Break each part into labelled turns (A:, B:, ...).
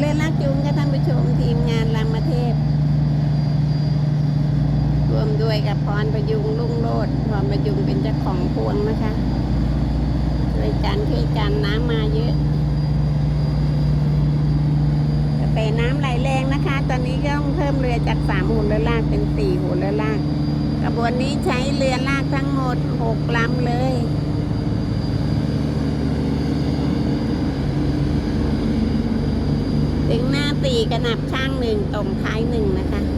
A: เล่นลากจูงค่ะท่านผู้ชมทีมงานรามเทพรวมด้วยกับพรประยุงลุ่งโลดพรประยุงเป็นเจ้าของพวงนะคะช่วยกันช่วยกันน้ำมาเยอะแต่น้ำไหลแรงนะคะ ตอนนี้ก็ต้องเพิ่มเรือจากสามหัวเรือลากเป็นสี่หัวเรือลากกระบวนนี้ใช้เรือลากทั้งหมดหกลำเลย ดึงหน้าตีกระหนับข้างหนึ่งตรงท้ายหนึ่งนะคะ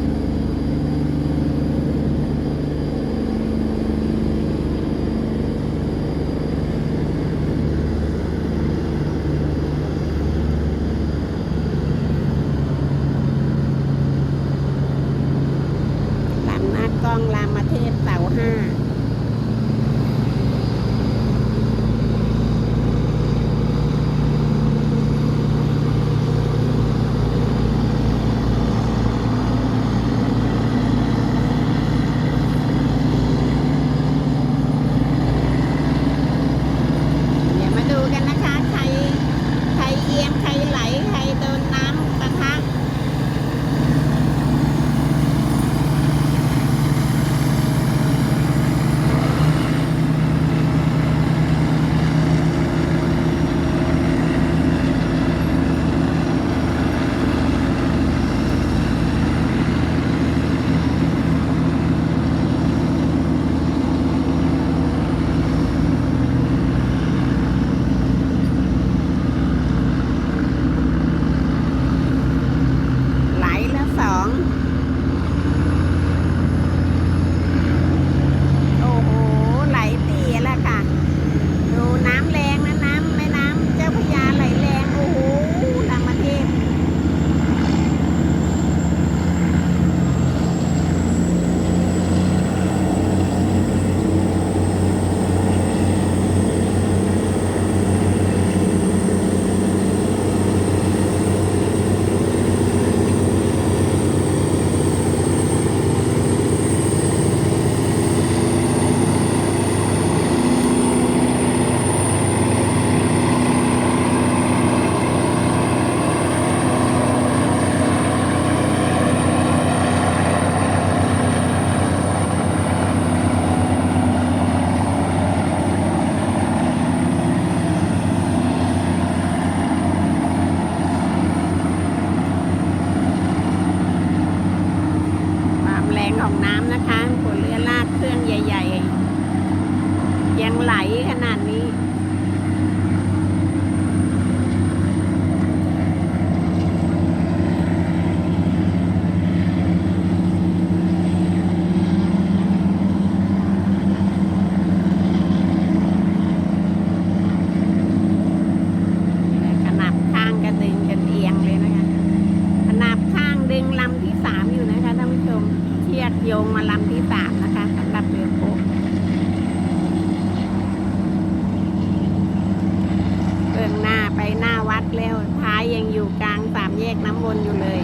A: เบื้องหน้าไปหน้าวัดแล้วท้ายยังอยู่กลางสามแยกน้ำวนอยู่เลย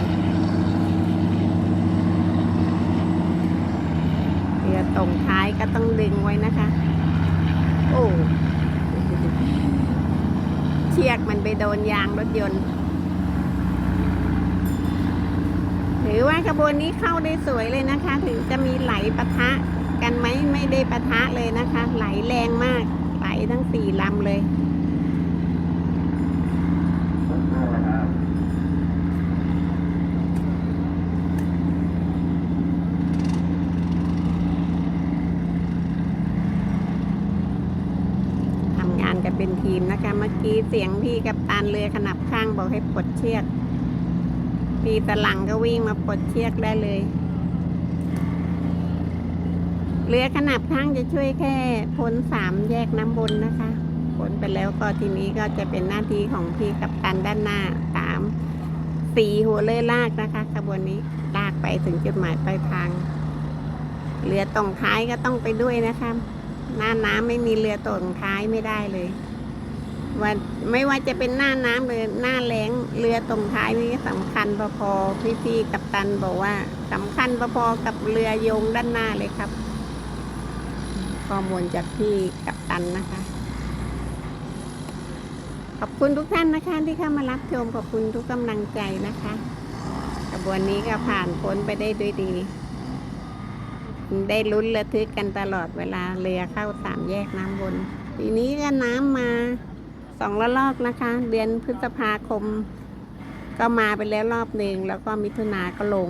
A: เรือตรงท้ายก็ต้องดึงไว้นะคะ โอ้เชือกมันไปโดนยางรถยนต์ถือว่าขบวนนี้เข้าได้สวยเลยนะคะ ถึงจะมีไหลปะทะกันไหมไม่ได้ปะทะเลยนะคะ ไหลแรงมาก ไหลทั้งสี่ลำเลย ทำงานกันเป็นที มนะคะ เมื่อกี้เสียงพี่กับตานเรือขนับข้างบอกให้ปลดเชือกพี่ตะหลังก็วิ่งมาปลดเชือกได้เลย เรือขนับข้างจะช่วยแค่พ้นสามแยกน้ำบนนะคะพ้นไปแล้วก็ทีนี้ก็จะเป็นหน้าที่ของพี่กับตันด้านหน้าสามสี่หัวเรือลากนะคะขบวนนี้ลากไปถึงจุดหมายปลายทางเรือตรงท้ายก็ต้องไปด้วยนะคะ หน้าน้ำไม่มีเรือตรงท้ายไม่ได้เลย ว่าไม่ว่าจะเป็นหน้าน้ำหรือหน้าแล้งเรือตรงท้ายนี่สำคัญพอๆพี่กับตันบอกว่าสำคัญพอๆกับเรือโยงด้านหน้าเลยครับ ข้อมูลจากพี่กับตันนะคะ ขอบคุณทุกท่านนะคะที่เข้ามารับชมขอบคุณทุกกำลังใจนะคะกระบวนนี้ก็ผ่านพ้นไปได้ด้วยดี ได้ลุ้นระทึกกันตลอดเวลาเรือเข้าสามแยกน้ำวนปีนี้ก็น้ำมา สองระลอกนะคะ เดือนพฤษภาคม ก็มาไปแล้วรอบหนึ่งแล้วก็มิถุนาก็ลง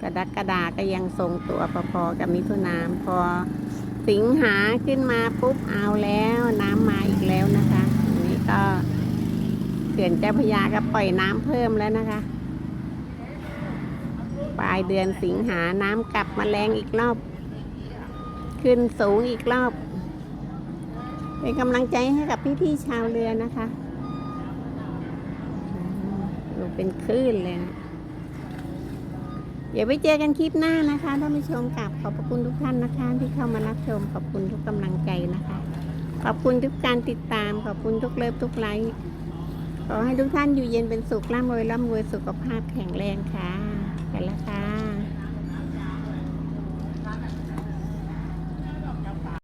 A: กระดักกระดาก็ยังทรงตัวพอๆกับมิถุนาพอสิงหาขึ้นมาปุ๊บเอาแล้วน้ำมาอีกแล้วนะคะอันนี้ก็เขื่อนเจ้าพยาก็ปล่อยน้ำเพิ่มแล้วนะคะปลายเดือนสิงหาน้ำกลับมาแรงอีกรอบ ขึ้นสูงอีกรอบ เป็นกำลังใจให้กับพี่ๆชาวเรือนะคะดูเป็นคลื่นเลยนะเดี๋ยวไปเจอกันคลิปหน้านะคะท่านผู้ชมกับขอบพระคุณทุกท่านนะคะ ที่เข้ามารับชมขอบคุณทุกกำลังใจนะคะ ขอบคุณทุกการติดตาม ขอบคุณทุกเลิฟทุกไลค์ขอให้ทุกท่านอยู่เย็นเป็นสุขร่ำรวยร่ำรวยสุขภาพแข็งแรงค่ะไปแล้วค่ะ